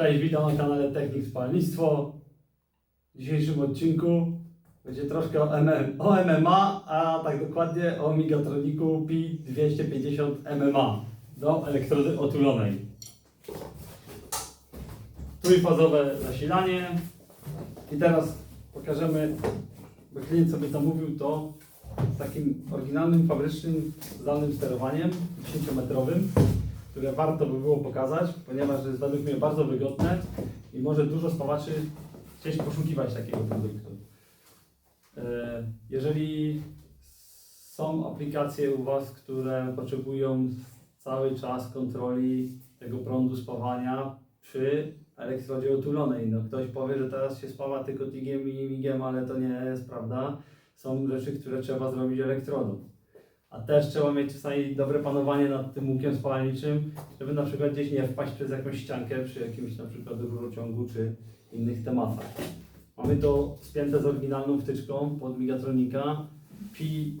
Cześć, witam na kanale Technik Spalnictwo. W dzisiejszym odcinku będzie troszkę o, MM, o MMA, a tak dokładnie o Migatroniku Pi 250 MMA do elektrody otulonej. Trójfazowe zasilanie. I teraz pokażemy, bo klient sobie zamówił to z takim oryginalnym, fabrycznym, zdalnym sterowaniem 10-metrowym które warto by było pokazać, ponieważ jest według mnie bardzo wygodne i może dużo spawaczy chcieć poszukiwać takiego produktu. E, Jeżeli są aplikacje u Was, które potrzebują cały czas kontroli tego prądu spawania przy elektrodzie otulonej, no ktoś powie, że teraz się spawa tylko tigiem i migiem, ale to nie jest prawda. Są rzeczy, które trzeba zrobić elektrodą. A też trzeba mieć czasami dobre panowanie nad tym łukiem spalaniczym, żeby na przykład gdzieś nie wpaść przez jakąś ściankę przy jakimś na przykład rurociągu czy innych tematach. Mamy to spięte z oryginalną wtyczką pod Migatronika. Pi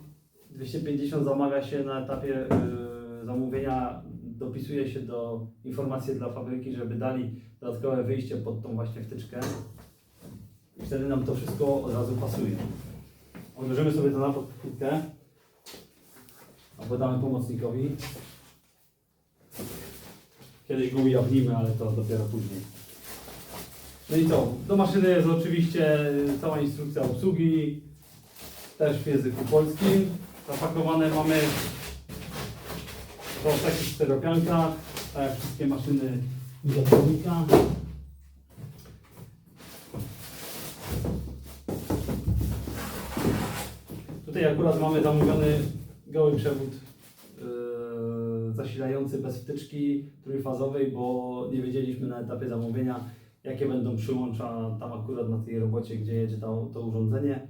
250 zamawia się na etapie yy, zamówienia, dopisuje się do informacji dla fabryki, żeby dali dodatkowe wyjście pod tą właśnie wtyczkę. I wtedy nam to wszystko od razu pasuje. Odłożymy sobie to na pod chwilkę. Albo damy pomocnikowi. Kiedyś go ujawnimy, ale to dopiero później. No i co? Do maszyny jest oczywiście cała instrukcja obsługi, też w języku polskim. Zapakowane mamy to w takich czteropiankach, tak jak wszystkie maszyny Migatronika. Tutaj akurat mamy zamówiony goły przewód yy, zasilający bez wtyczki trójfazowej, bo nie wiedzieliśmy na etapie zamówienia, jakie będą przyłącza tam akurat na tej robocie, gdzie jedzie to, to urządzenie,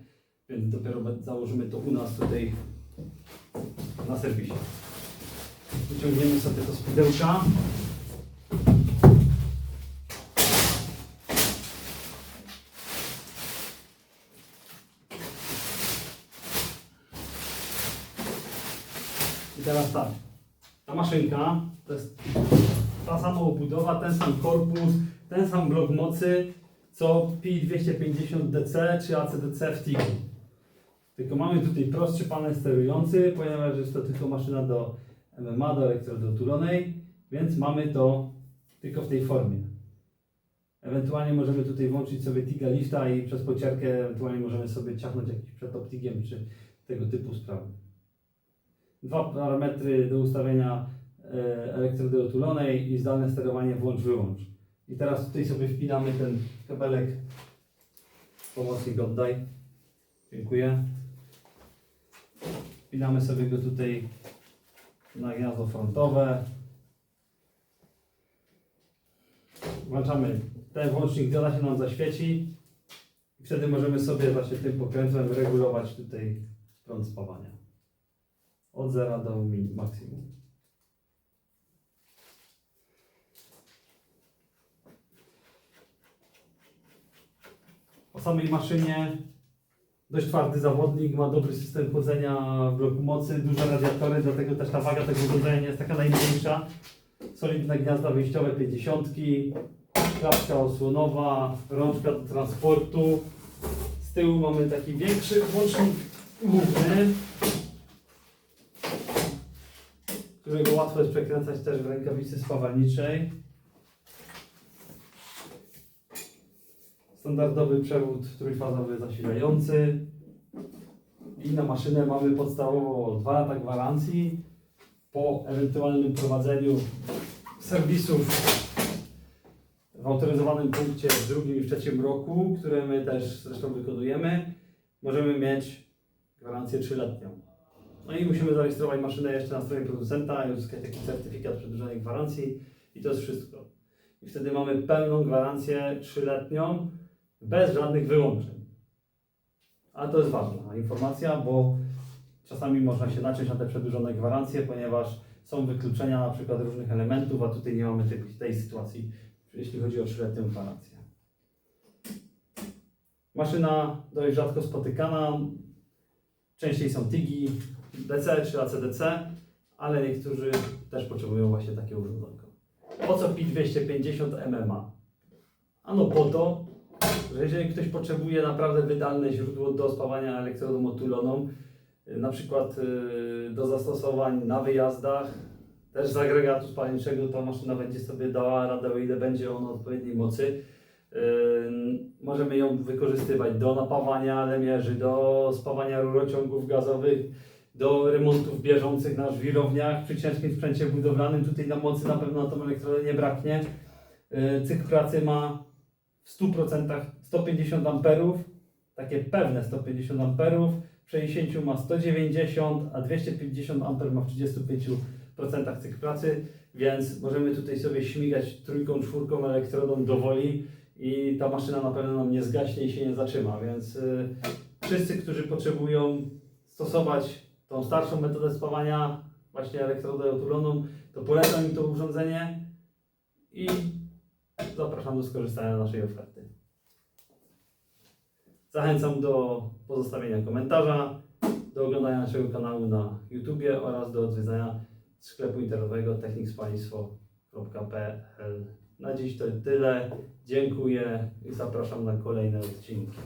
więc dopiero założymy to u nas tutaj na serwisie. Wyciągniemy sobie to z pudełka. I teraz tak, ta maszynka to jest ta sama obudowa, ten sam korpus, ten sam blok mocy, co Pi 250DC czy ACDC w TIG. Tylko mamy tutaj prostszy panel sterujący, ponieważ jest to tylko maszyna do MMA, do elektrody otulonej, więc mamy to tylko w tej formie. Ewentualnie możemy tutaj włączyć sobie TIGA lifta i przez pocierkę ewentualnie możemy sobie ciachnąć jakiś przed optigiem czy tego typu sprawy dwa parametry do ustawienia e, elektrody otulonej i zdalne sterowanie włącz-wyłącz. I teraz tutaj sobie wpinamy ten kabelek. Pomocnik oddaj. Dziękuję. Wpinamy sobie go tutaj na gniazdo frontowe. Włączamy ten włącznik, dioda się nam zaświeci. I wtedy możemy sobie właśnie tym pokrętłem regulować tutaj prąd spawania od 0 do maksimum. O samej maszynie dość twardy zawodnik, ma dobry system chłodzenia bloku mocy, duże radiatory, dlatego też ta waga tego urządzenia nie jest taka najmniejsza. Solidne gniazda wyjściowe 50, klapka osłonowa, rączka do transportu. Z tyłu mamy taki większy włącznik główny, którego łatwo jest przekręcać też w rękawicy spawalniczej. Standardowy przewód trójfazowy zasilający. I na maszynę mamy podstawowo 2 lata gwarancji. Po ewentualnym prowadzeniu serwisów w autoryzowanym punkcie w drugim i trzecim roku, które my też zresztą wykonujemy, możemy mieć gwarancję trzyletnią. No i musimy zarejestrować maszynę jeszcze na stronie producenta i uzyskać taki certyfikat przedłużonej gwarancji i to jest wszystko. I wtedy mamy pełną gwarancję trzyletnią bez żadnych wyłączeń. Ale to jest ważna informacja, bo czasami można się naciąć na te przedłużone gwarancje, ponieważ są wykluczenia na przykład różnych elementów, a tutaj nie mamy tej, tej sytuacji, jeśli chodzi o trzyletnią gwarancję. Maszyna dość rzadko spotykana, Częściej są TIGI, DC czy ACDC, ale niektórzy też potrzebują właśnie takie urządzonko. Po co Pi 250 MMA? Ano po to, że jeżeli ktoś potrzebuje naprawdę wydalne źródło do spawania elektrodą otuloną, y, na przykład y, do zastosowań na wyjazdach, też z agregatu spalniczego ta maszyna będzie sobie dała radę, o ile będzie ona odpowiedniej mocy. Ym, Możemy ją wykorzystywać do napawania lemierzy, do spawania rurociągów gazowych, do remontów bieżących na żwirowniach przy ciężkim sprzęcie budowlanym. Tutaj na mocy na pewno na tą elektrodę nie braknie. Yy, Cykl pracy ma w 100% 150 amperów, takie pewne 150 amperów, w 60 ma 190, a 250 amper ma w 35% cykl pracy, więc możemy tutaj sobie śmigać trójką, czwórką elektrodą do woli i ta maszyna na pewno nam nie zgaśnie i się nie zatrzyma, więc y, wszyscy, którzy potrzebują stosować tą starszą metodę spawania, właśnie elektrodę otuloną, to polecam im to urządzenie i zapraszam do skorzystania z naszej oferty. Zachęcam do pozostawienia komentarza, do oglądania naszego kanału na YouTubie oraz do odwiedzania sklepu internetowego technikspaństwo.pl. Na dziś to tyle. Dziękuję i zapraszam na kolejne odcinki.